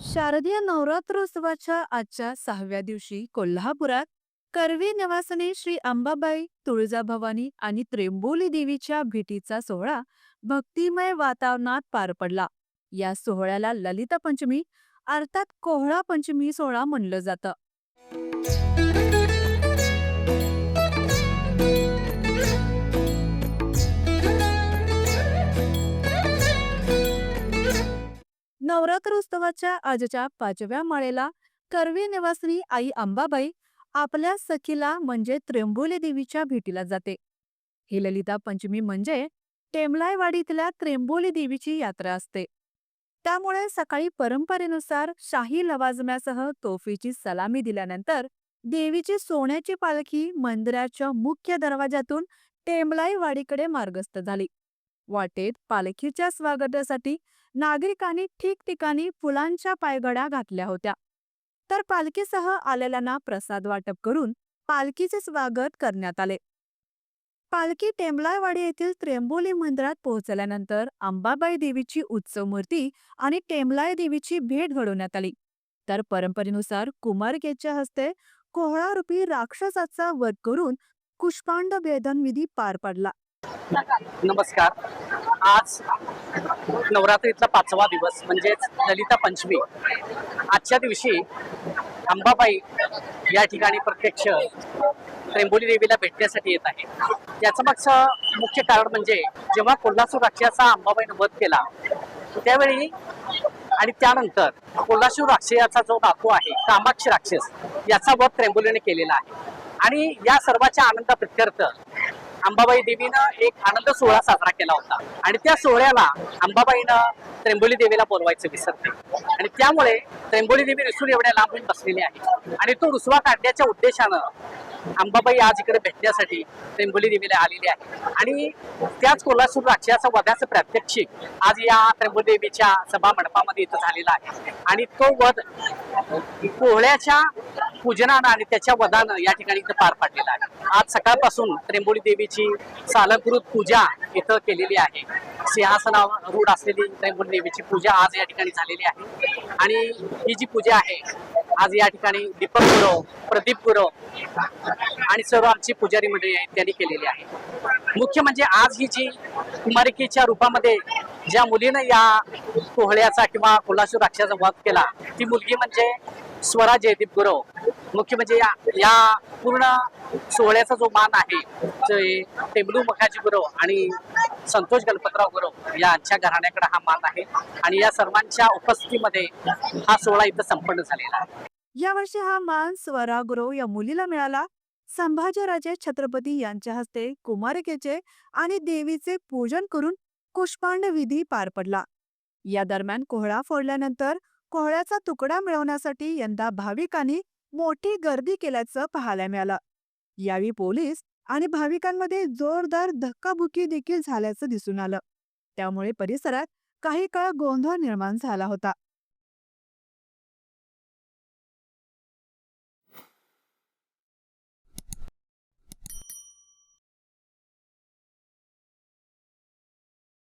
शारदीय नवरात्रोत्सवाच्या आजच्या सहाव्या दिवशी कोल्हापुरात करवी निवासने श्री अंबाबाई तुळजाभवानी आणि त्रेंबोली देवीच्या भेटीचा सोहळा भक्तिमय वातावरणात पार पडला. या सोहळ्याला ललिता पंचमी अर्थात कोहळा पंचमी सोहळा म्हणलं जातं. नवरात्रोत्सवाच्या आजच्या पाचव्या माळेला करवी निवासनी आई अंबाबाई आपल्या सखीला म्हणजे त्र्यंबोली देवीच्या भेटीला जाते. ही ललिता पंचमी म्हणजे टेमलायवाडीतल्या त्र्यंबोली देवीची यात्रा असते. त्यामुळे सकाळी परंपरेनुसार शाही लवाजम्यासह तोफीची सलामी दिल्यानंतर देवीची सोन्याची पालखी मंदिराच्या मुख्य दरवाजातून टेमलाईवाडीकडे मार्गस्थ झाली. वाटेत पालखीच्या स्वागतासाठी नागरिकांनी ठिकठिकाणी फुलांच्या पायगड्या घातल्या होत्या. तर पालखीसह आलेल्यांना प्रसाद वाटप करून पालखीचे स्वागत करण्यात आले. पालखी टेंबलायवाडी येथील त्र्यंबोली मंदिरात पोहोचल्यानंतर अंबाबाई देवीची उत्सव मूर्ती आणि टेंबलाय देवीची भेट घडवण्यात आली. तर परंपरेनुसार कुमारकेच्या हस्ते कोहळारूपी राक्षसाचा वध करून कुष्पांड भेदन विधी पार पडला. नमस्कार. आज नवरात्रीतला पाचवा दिवस म्हणजेच ललिता पंचमी. आजच्या दिवशी अंबाबाई या ठिकाणी प्रत्यक्ष त्र्यंबोली देवीला भेटण्यासाठी येत आहे याचं मागचं मुख्य कारण म्हणजे जेव्हा कोल्हासूर राक्षसाचा अंबाबाईनं वध केला त्यावेळी आणि त्यानंतर कोल्हासूर राक्षसाचा जो बापू आहे कामाक्षी राक्षस याचा वध त्र्यंबोलीने केलेला आहे. आणि या सर्वाच्या आनंदा प्रत्यर्थ अंबाबाई देवीनं एक आनंद सोहळा साजरा केला होता. आणि त्या सोहळ्याला अंबाबाईनं त्र्यंबोली देवीला बोलवायचं विसरते आणि त्यामुळे त्र्यंबोली देवी रिसून एवढ्या लांबून बसलेली आहे. आणि तो रुसवा काढण्याच्या उद्देशानं अंबाबाई आज इकडे भेटण्यासाठी त्रेंबोली देवीला आलेली आहे. आणि त्याच कोल्हासूर राक्षसाचा वधाचं प्रात्यक्षिक आज या त्र्यंबोली देवीच्या सभा मंडपामध्ये इथं झालेला आहे. आणि तो वध कोहळ्याच्या पूजनानं आणि त्याच्या वधानं या ठिकाणी इथं पार पाडलेला आहे. आज सकाळपासून त्र्यंबोली देवीची सालंकृत पूजा इथं केलेली आहे. सिंहासनारूढ असलेली त्र्यंबोली देवीची पूजा आज या ठिकाणी झालेली आहे. आणि ही जी पूजा आहे आज या ठिकाणी दीपक गुरव प्रदीप गुरव आणि सर्व आमची पुजारी मंडळी आहेत त्यांनी केलेली आहे. मुख्य म्हणजे आज ही जी कुमारिकेच्या रूपामध्ये ज्या मुलीनं या कोहळ्याचा किंवा कोल्हासूर राक्षाचा वध केला ती मुलगी म्हणजे स्वरा जयदीप गुरव मुख्य म्हणजे या या पूर्ण सोहळ्याचा जो मान आहे जे टेंबलू मखाजी गुरव आणि संतोष गणपतराव गुरव यांच्या घराण्याकडे हा मान आहे. आणि या सर्वांच्या उपस्थितीमध्ये हा सोहळा इथं संपन्न झालेला आहे. यावर्षी हा मान स्वरा गुरव या मुलीला मिळाला. संभाजीराजे छत्रपती यांच्या हस्ते कुमारिकेचे आणि देवीचे पूजन करून कुष्पांड विधी पार पडला. या दरम्यान कोहळा फोडल्यानंतर कोहळ्याचा तुकडा मिळवण्यासाठी यंदा भाविकांनी मोठी गर्दी केल्याचं पाहायला मिळालं. यावेळी पोलीस आणि भाविकांमध्ये जोरदार धक्काबुकी देखील झाल्याचं दिसून आलं. त्यामुळे परिसरात काही काळ गोंधळ निर्माण झाला होता.